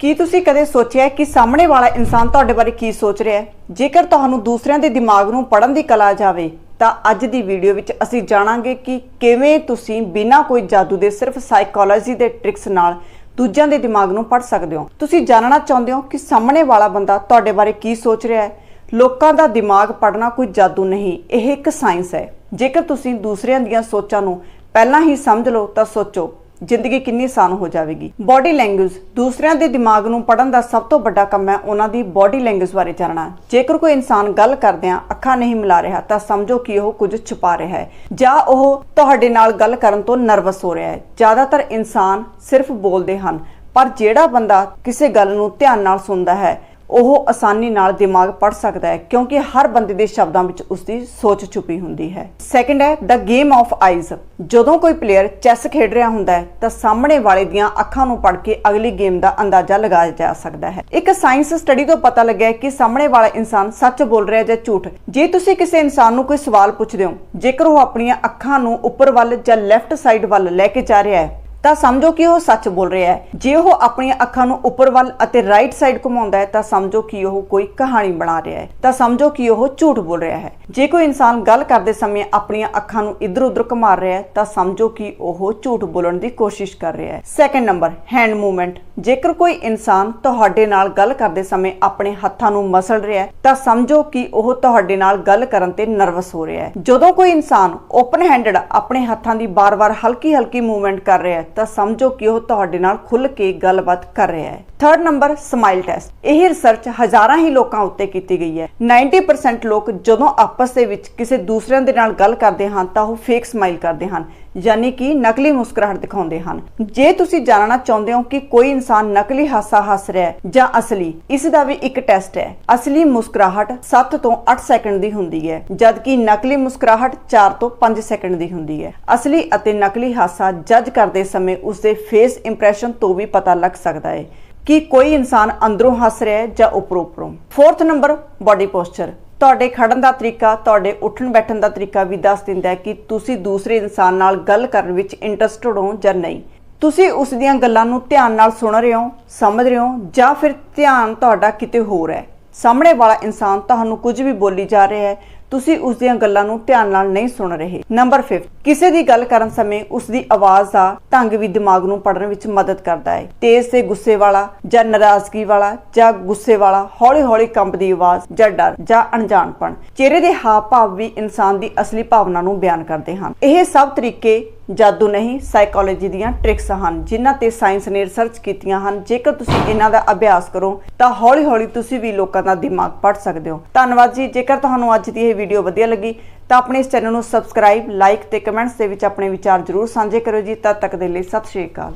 ਕੀ ਤੁਸੀਂ ਕਦੇ ਸੋਚਿਆ ਕਿ ਸਾਹਮਣੇ ਵਾਲਾ ਇਨਸਾਨ ਤੁਹਾਡੇ ਬਾਰੇ ਕੀ ਸੋਚ ਰਿਹਾ ਹੈ? ਜੇਕਰ ਤੁਹਾਨੂੰ ਦੂਸਰਿਆਂ ਦੇ ਦਿਮਾਗ ਨੂੰ ਪੜ੍ਹਨ ਦੀ ਕਲਾ ਜਾਵੇ, ਤਾਂ ਅੱਜ ਦੀ ਵੀਡੀਓ ਵਿੱਚ ਅਸੀਂ ਜਾਣਾਂਗੇ ਕਿ ਕਿਵੇਂ ਤੁਸੀਂ ਬਿਨਾਂ ਕੋਈ ਜਾਦੂ ਦੇ ਸਿਰਫ ਸਾਈਕੋਲੋਜੀ ਦੇ ਟ੍ਰਿਕਸ ਨਾਲ ਦੂਜਿਆਂ ਦੇ ਦਿਮਾਗ ਨੂੰ ਪੜ੍ਹ ਸਕਦੇ ਹੋ। ਤੁਸੀਂ ਜਾਣਨਾ ਚਾਹੁੰਦੇ ਹੋ ਕਿ ਸਾਹਮਣੇ ਵਾਲਾ ਬੰਦਾ ਤੁਹਾਡੇ ਬਾਰੇ ਕੀ ਸੋਚ ਰਿਹਾ ਹੈ? ਲੋਕਾਂ ਦਾ ਦਿਮਾਗ ਪੜ੍ਹਨਾ ਕੋਈ ਜਾਦੂ ਨਹੀਂ, ਇਹ ਇੱਕ ਸਾਇੰਸ ਹੈ। ਜੇਕਰ ਤੁਸੀਂ ਦੂਸਰਿਆਂ ਦੀਆਂ ਸੋਚਾਂ ਨੂੰ ਪਹਿਲਾਂ ਹੀ ਸਮਝ ਲਓ, ਤਾਂ ਸੋਚੋ ਜ਼ਿੰਦਗੀ ਕਿੰਨੀ ਆਸਾਨ ਹੋ ਜਾਵੇਗੀ। ਬਾਡੀ ਲੈਂਗੁਏਜ ਦੂਸਰਿਆਂ ਦੇ ਦਿਮਾਗ ਨੂੰ ਪੜਨ ਦਾ ਸਭ ਤੋਂ ਵੱਡਾ ਕੰਮ ਹੈ ਉਹਨਾਂ ਦੀ ਬਾਡੀ ਲੈਂਗੁਏਜ ਬਾਰੇ ਜਾਣਨਾ। ਜੇਕਰ ਕੋਈ ਇਨਸਾਨ ਗੱਲ ਕਰਦਿਆਂ ਅੱਖਾਂ ਨਹੀਂ ਮਿਲਾ ਰਿਹਾ, ਤਾਂ ਸਮਝੋ ਕਿ ਉਹ ਕੁਝ ਛੁਪਾ ਰਿਹਾ ਹੈ। ਜਾਂ ਉਹ ਤੁਹਾਡੇ ਨਾਲ ਗੱਲ ਕਰਨ ਤੋਂ ਨਰਵਸ ਹੋ ਰਿਹਾ ਹੈ। ਜ਼ਿਆਦਾਤਰ ਇਨਸਾਨ ਸਿਰਫ ਬੋਲਦੇ ਹਨ, ਪਰ ਜਿਹੜਾ ਬੰਦਾ ਕਿਸੇ ਗੱਲ ਨੂੰ ਧਿਆਨ ਨਾਲ ਸੁਣਦਾ ਹੈ ਉਹ ਆਸਾਨੀ ਨਾਲ ਦਿਮਾਗ ਪੜ ਸਕਦਾ ਹੈ, ਕਿਉਂਕਿ ਹਰ ਬੰਦੇ ਦੇ ਸ਼ਬਦਾਂ ਵਿੱਚ ਉਸਦੀ ਸੋਚ ਛੁਪੀ ਹੁੰਦੀ ਹੈ। ਸੈਕੰਡ ਹੈ ਦਾ ਗੇਮ ਆਫ ਆਈਜ਼ ਜਦੋਂ ਕੋਈ ਪਲੇਅਰ ਚੈਸ ਖੇਡ ਰਿਹਾ ਹੁੰਦਾ ਹੈ, ਤਾਂ ਸਾਹਮਣੇ ਵਾਲੇ ਦੀਆਂ ਅੱਖਾਂ ਨੂੰ ਪੜ ਕੇ ਅਗਲੀ ਗੇਮ ਦਾ ਅੰਦਾਜ਼ਾ ਲਗਾਇਆ ਜਾ ਸਕਦਾ ਹੈ। ਇੱਕ ਸਾਇੰਸ ਸਟੱਡੀ ਤੋਂ ਪਤਾ ਲੱਗਿਆ ਕਿ ਸਾਹਮਣੇ ਵਾਲਾ ਇਨਸਾਨ ਸੱਚ ਬੋਲ ਰਿਹਾ ਜਾਂ ਝੂਠ। ਜੇ ਤੁਸੀਂ ਕਿਸੇ ਇਨਸਾਨ ਨੂੰ ਕੋਈ ਸਵਾਲ ਪੁੱਛਦੇ ਹੋ, ਜੇਕਰ ਉਹ ਆਪਣੀਆਂ ਅੱਖਾਂ ਨੂੰ ਉੱਪਰ ਵੱਲ ਜਾਂ ਲੈਫਟ ਸਾਈਡ ਵੱਲ ਲੈ ਕੇ ਜਾ ਰਿਹਾ ਹੈ ਤਾਂ ਸਮਝੋ ਕਿ ਉਹ ਸੱਚ ਬੋਲ ਰਿਹਾ ਹੈ। ਜੇ ਉਹ ਆਪਣੀਆਂ ਅੱਖਾਂ ਨੂੰ ਉੱਪਰ ਵੱਲ ਅਤੇ ਰਾਈਟ ਸਾਈਡ ਘੁਮਾਉਂਦਾ ਹੈ, ਤਾਂ ਸਮਝੋ ਕਿ ਉਹ ਕੋਈ ਕਹਾਣੀ ਬਣਾ ਰਿਹਾ ਹੈ। ਤਾਂ ਸਮਝੋ ਕਿ ਉਹ ਝੂਠ ਬੋਲ ਰਿਹਾ ਹੈ। ਜੇ ਕੋਈ ਇਨਸਾਨ ਗੱਲ ਕਰਦੇ ਸਮੇਂ ਆਪਣੀਆਂ ਅੱਖਾਂ ਨੂੰ ਇੱਧਰ-ਉੱਧਰ ਘੁਮਾ ਰਿਹਾ ਹੈ, ਤਾਂ ਸਮਝੋ ਕਿ ਉਹ ਝੂਠ ਬੋਲਣ ਦੀ ਕੋਸ਼ਿਸ਼ ਕਰ ਰਿਹਾ ਹੈ। ਸੈਕੰਡ ਨੰਬਰ ਹੈਂਡ ਮੂਵਮੈਂਟ ਜੇਕਰ ਕੋਈ ਇਨਸਾਨ ਤੁਹਾਡੇ ਨਾਲ ਗੱਲ ਕਰਦੇ ਸਮੇਂ ਆਪਣੇ ਹੱਥਾਂ ਨੂੰ ਮਸਲ ਰਿਹਾ ਹੈ, ਤਾਂ ਸਮਝੋ ਕਿ ਉਹ ਤੁਹਾਡੇ ਨਾਲ ਗੱਲ ਕਰਨ ਤੇ ਨਰਵਸ ਹੋ ਰਿਹਾ ਹੈ। ਜਦੋਂ ਕੋਈ ਇਨਸਾਨ ਓਪਨ ਹੈਂਡਡ ਆਪਣੇ ਹੱਥਾਂ ਦੀ ਬਾਰ-ਬਾਰ ਹਲਕੀ-ਹਲਕੀ ਮੂਵਮੈਂਟ ਕਰ ਰਿਹਾ ਹੈ ਤਾਂ ਸਮਝੋ ਕਿ ਉਹ ਤੁਹਾਡੇ ਨਾਲ ਖੁੱਲ ਕੇ ਗੱਲਬਾਤ ਕਰ ਰਿਹਾ ਹੈ। ਥਰਡ ਨੰਬਰ ਸਮਾਈਲ ਟੈਸਟ ਇਹ ਰਿਸਰਚ ਹਜ਼ਾਰਾਂ ਹੀ ਲੋਕਾਂ ਉੱਤੇ ਕੀਤੀ ਗਈ ਹੈ। 90% ਲੋਕ ਜਦੋਂ ਆਪਸ ਦੇ ਵਿੱਚ ਕਿਸੇ ਦੂਸਰਿਆਂ ਦੇ ਨਾਲ ਗੱਲ ਕਰਦੇ ਹਨ ਤਾਂ ਉਹ ਫੇਕ ਸਮਾਈਲ ਕਰਦੇ ਹਨ। ਯਾਨੀ ਕਿ ਨਕਲੀ ਮੁਸਕਰਾਹਟ ਦਿਖਾਉਂਦੇ ਹਨ। ਜੇ ਤੁਸੀਂ ਜਾਣਨਾ ਚਾਹੁੰਦੇ ਹੋ ਕਿ ਕੋਈ ਇਨਸਾਨ ਨਕਲੀ ਹਾਸਾ ਹੱਸ ਰਿਹਾ ਹੈ ਜਾਂ ਅਸਲੀ, ਇਸ ਦਾ ਵੀ ਇੱਕ ਟੈਸਟ ਹੈ। ਅਸਲੀ ਮੁਸਕਰਾਹਟ 7 ਤੋਂ 8 ਸੈਕਿੰਡ ਦੀ ਹੁੰਦੀ ਹੈ, ਜਦਕਿ ਨਕਲੀ ਮੁਸਕਰਾਹਟ 4 ਤੋਂ 5 ਸੈਕਿੰਡ ਦੀ ਹੁੰਦੀ ਹੈ। ਅਸਲੀ ਅਤੇ ਨਕਲੀ ਹਾਸਾ ਜੱਜ ਕਰਦੇ ਸਮੇਂ ਉਸਦੇ ਫੇਸ ਇੰਪ੍ਰੈਸ਼ਨ ਤੋਂ ਵੀ ਪਤਾ ਲੱਗ ਸਕਦਾ ਹੈ ਕਿ ਕੋਈ ਇਨਸਾਨ ਅੰਦਰੋਂ ਹੱਸ ਰਿਹਾ ਹੈ ਜਾਂ ਉੱਪਰੋਂ ਉਪਰੋਂ ਫੋਰਥ ਨੰਬਰ ਬਾਡੀ ਪੋਸਚਰ ਤੁਹਾਡੇ ਖੜਨ ਦਾ ਤਰੀਕਾ, ਤੁਹਾਡੇ ਉੱਠਣ ਬੈਠਣ ਦਾ ਤਰੀਕਾ ਵੀ ਦੱਸ ਦਿੰਦਾ ਹੈ ਕਿ ਤੁਸੀਂ ਦੂਸਰੇ ਇਨਸਾਨ ਨਾਲ ਗੱਲ ਕਰਨ ਵਿੱਚ ਇੰਟਰਸਟਡ ਹੋ ਜਾਂ ਨਹੀਂ। ਤੁਸੀਂ ਉਸ ਦੀਆਂ ਗੱਲਾਂ ਨੂੰ ਧਿਆਨ ਨਾਲ ਸੁਣ ਰਹੇ ਹੋ, ਸਮਝ ਰਹੇ ਹੋ ਜਾਂ ਫਿਰ ਧਿਆਨ ਤੁਹਾਡਾ ਕਿਤੇ ਹੋਰ ਹੈ। ਸਾਹਮਣੇ ਵਾਲਾ ਇਨਸਾਨ ਤੁਹਾਨੂੰ ਕੁਝ ਵੀ ਬੋਲੀ ਜਾ ਰਿਹਾ ਹੈ ਤੁਸੀਂ ਉਸ ਦੀਆਂ ਗੱਲਾਂ ਨੂੰ ਧਿਆਨ ਨਾਲ ਨਹੀਂ ਸੁਣ ਰਹੇ। ਨੰਬਰ 5 ਕਿਸੇ ਦੀ ਗੱਲ ਕਰਨ ਸਮੇਂ ਉਸ ਦੀ ਆਵਾਜ਼ ਦਾ ਢੰਗ ਵੀ ਦਿਮਾਗ ਨੂੰ ਪੜਨ ਵਿੱਚ ਮਦਦ ਕਰਦਾ ਹੈ। ਤੇਜ਼ ਤੇ ਗੁੱਸੇ ਵਾਲਾ ਜਾਂ ਨਾਰਾਜ਼ਗੀ ਵਾਲਾ ਜਾਂ ਗੁੱਸੇ ਵਾਲਾ ਹੌਲੀ-ਹੌਲੀ ਕੰਬਦੀ ਆਵਾਜ਼ ਜਾਂ ਡਰ ਜਾਂ ਅਣਜਾਣਪਣ। ਚਿਹਰੇ ਦੇ ਹਾਵ ਭਾਵ ਵੀ ਇਨਸਾਨ ਦੀ ਅਸਲੀ ਭਾਵਨਾ ਨੂੰ ਬਿਆਨ ਕਰਦੇ ਹਨ। ਇਹ ਸਭ ਤਰੀਕੇ ਜਾਦੂ ਨਹੀਂ ਸਾਈਕੋਲੋਜੀ ਦੀਆਂ ਟ੍ਰਿਕਸ ਹਨ, ਜਿਨ੍ਹਾਂ ਤੇ ਸਾਇੰਸ ਨੇ ਰਿਸਰਚ ਕੀਤੀਆਂ ਹਨ। ਜੇਕਰ ਤੁਸੀਂ ਇਹਨਾਂ ਦਾ ਅਭਿਆਸ ਕਰੋ, ਤਾਂ ਹੌਲੀ-ਹੌਲੀ ਤੁਸੀਂ ਵੀ ਲੋਕਾਂ ਦਾ ਦਿਮਾਗ ਪੜ੍ਹ ਸਕਦੇ ਹੋ। ਧੰਨਵਾਦ ਜੀ। ਜੇਕਰ ਤੁਹਾਨੂੰ ਅੱਜ ਦੀ ਇਹ ਵੀਡੀਓ ਵਧੀਆ ਲੱਗੀ, ਤਾਂ ਆਪਣੇ ਇਸ ਚੈਨਲ ਨੂੰ ਸਬਸਕ੍ਰਾਈਬ ਲਾਈਕ ਤੇ ਕਮੈਂਟਸ ਦੇ ਵਿੱਚ ਆਪਣੇ ਵਿਚਾਰ ਜ਼ਰੂਰ ਸਾਂਝੇ ਕਰੋ ਜੀ। ਤਦ ਤੱਕ ਦੇ ਲਈ ਸਤਿ ਸ਼੍ਰੀ ਅਕਾਲ।